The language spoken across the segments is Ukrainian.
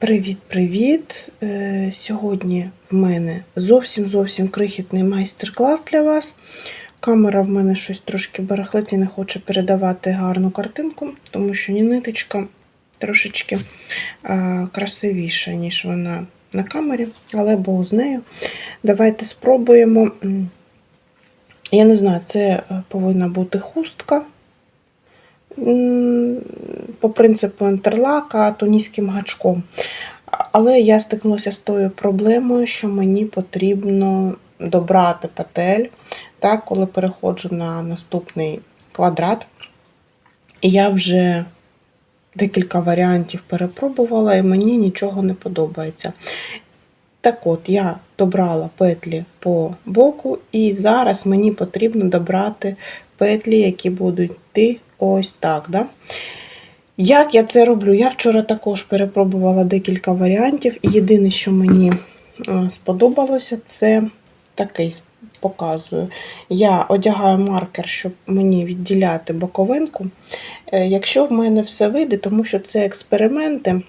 Привіт-привіт! Е, Сьогодні в мене зовсім зовсім крихітний майстер-клас для вас. Камера в мене щось трошки барахлить і не хоче передавати гарну картинку, тому що ниточка трошечки е, красивіша, ніж вона на камері, але Бог з нею. Давайте спробуємо. Я не знаю, це повинна бути хустка. По принципу інтерлака тунійським гачком. Але я стикнулася з тою проблемою, що мені потрібно добрати петель, так, коли переходжу на наступний квадрат. І я вже декілька варіантів перепробувала, і мені нічого не подобається. Так от, я добрала петлі по боку, і зараз мені потрібно добрати петлі, які будуть йти ось так. Да? Як я це роблю? Я вчора також перепробувала декілька варіантів, і єдине, що мені е, сподобалося, це такий показую. Я одягаю маркер, щоб мені відділяти боковинку. Е, Якщо в мене все вийде, тому що це експерименти.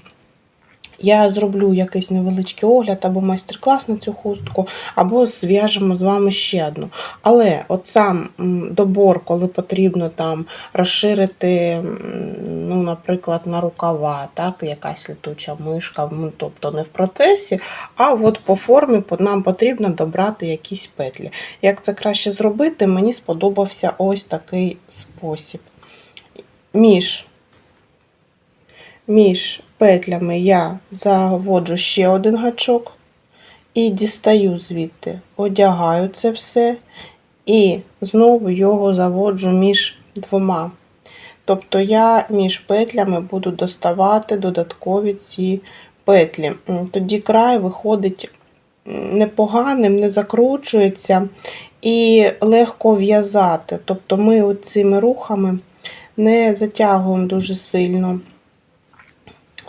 Я зроблю якийсь невеличкий огляд або майстер-клас на цю хустку, або зв'яжемо з вами ще одну. Але от сам добор, коли потрібно там розширити, ну, наприклад, на рукава, так, якась літуча мишка, ну, тобто не в процесі, а от по формі нам потрібно добрати якісь петлі. Як це краще зробити, мені сподобався ось такий спосіб. Між між петлями я заводжу ще один гачок і дістаю звідти, одягаю це все і знову його заводжу між двома. Тобто я між петлями буду доставати додаткові ці петлі. Тоді край виходить непоганим, не закручується і легко в'язати. Тобто ми цими рухами не затягуємо дуже сильно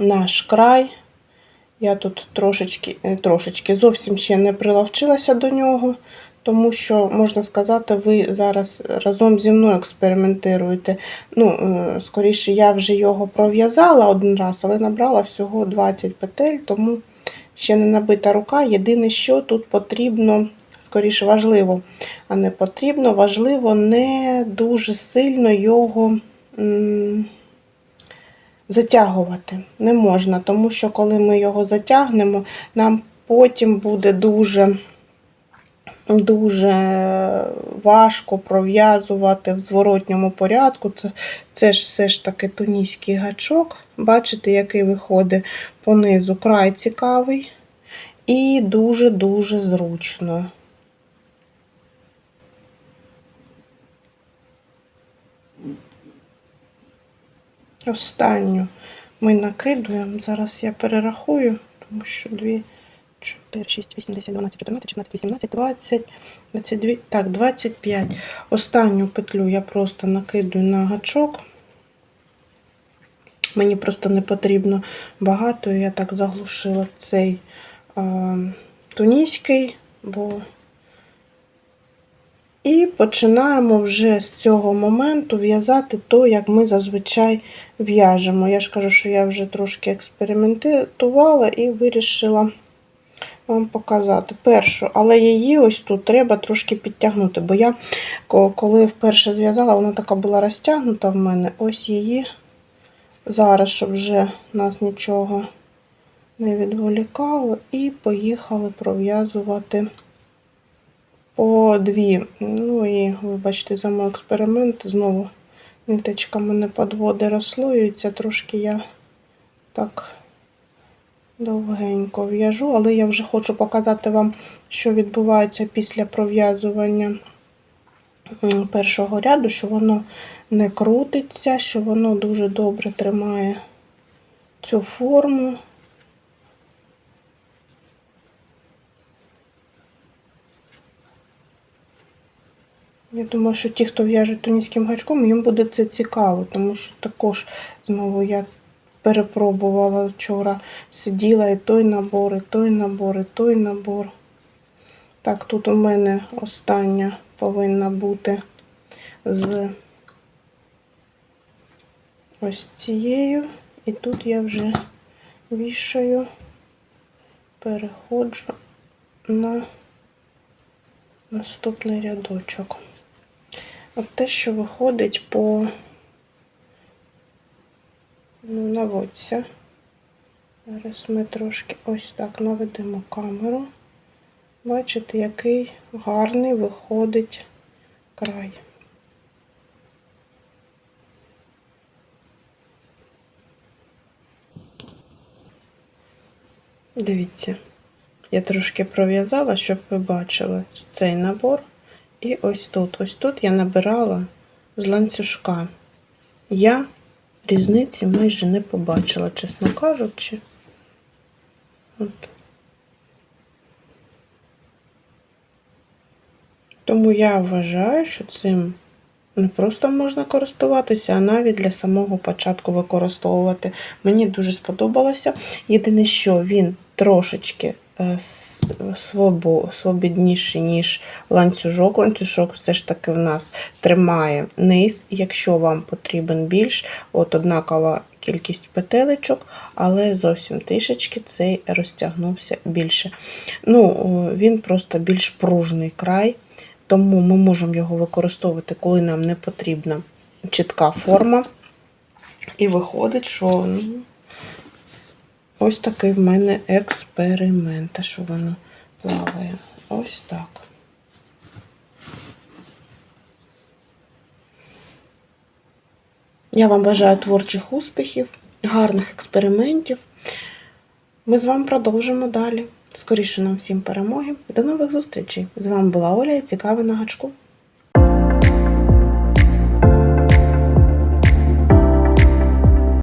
наш край. Я тут трошечки, е, трошечки зовсім ще не приловчилася до нього, тому що, можна сказати, ви зараз разом зі мною експериментуєте. Ну, е, скоріше, я вже його пров'язала один раз, але набрала всього 20 петель, тому ще не набита рука. Єдине, що тут потрібно, скоріше важливо, а не потрібно, важливо не дуже сильно його. Затягувати не можна, тому що коли ми його затягнемо, нам потім буде дуже дуже важко пров'язувати в зворотньому порядку. Це, це ж все ж таки тунійський гачок. Бачите, який виходить понизу край цікавий і дуже-дуже зручно. Останню ми накидуємо. Зараз я перерахую, тому що 2, 4, 6, 8, 10, 12, 14, 16, 18, 20, 22, так, 25. Останню петлю я просто накидую на гачок. Мені просто не потрібно багато, я так заглушила цей а, тунійський, бо і починаємо вже з цього моменту в'язати то, як ми зазвичай в'яжемо. Я ж кажу, що я вже трошки експериментувала і вирішила вам показати першу, але її ось тут треба трошки підтягнути, бо я ко- коли вперше зв'язала, вона така була розтягнута в мене. Ось її зараз, щоб вже нас нічого не відволікало, і поїхали пров'язувати по дві. Ну і, вибачте, за мій експеримент. Знову ниточка мене підводи розслоюється. Трошки я так довгенько в'яжу, але я вже хочу показати вам, що відбувається після пров'язування першого ряду, що воно не крутиться, що воно дуже добре тримає цю форму. Я думаю, що ті, хто в'яже тунійським гачком, їм буде це цікаво, тому що також знову я перепробувала вчора, сиділа і той набор, і той набор, і той набор. Так, тут у мене остання повинна бути з ось цією. І тут я вже вішаю, переходжу на наступний рядочок. От те, що виходить по ну, наводься. Зараз ми трошки ось так наведемо камеру. Бачите, який гарний виходить край. Дивіться, я трошки пров'язала, щоб ви бачили цей набор. І ось тут. Ось тут я набирала з ланцюжка. Я різниці майже не побачила, чесно кажучи. От. Тому я вважаю, що цим не просто можна користуватися, а навіть для самого початку використовувати. Мені дуже сподобалося. Єдине, що він трошечки е, с- свобідніший, ніж ланцюжок. Ланцюжок все ж таки в нас тримає низ. Якщо вам потрібен більш, от однакова кількість петелечок, але зовсім трішечки цей розтягнувся більше. Ну, він просто більш пружний край, тому ми можемо його використовувати, коли нам не потрібна чітка форма. І виходить, що ну, ось такий в мене експеримент, що воно плаває. Ось так. Я вам бажаю творчих успіхів, гарних експериментів. Ми з вами продовжимо далі. Скоріше нам всім перемоги. До нових зустрічей! З вами була Оля і цікаве на гачку.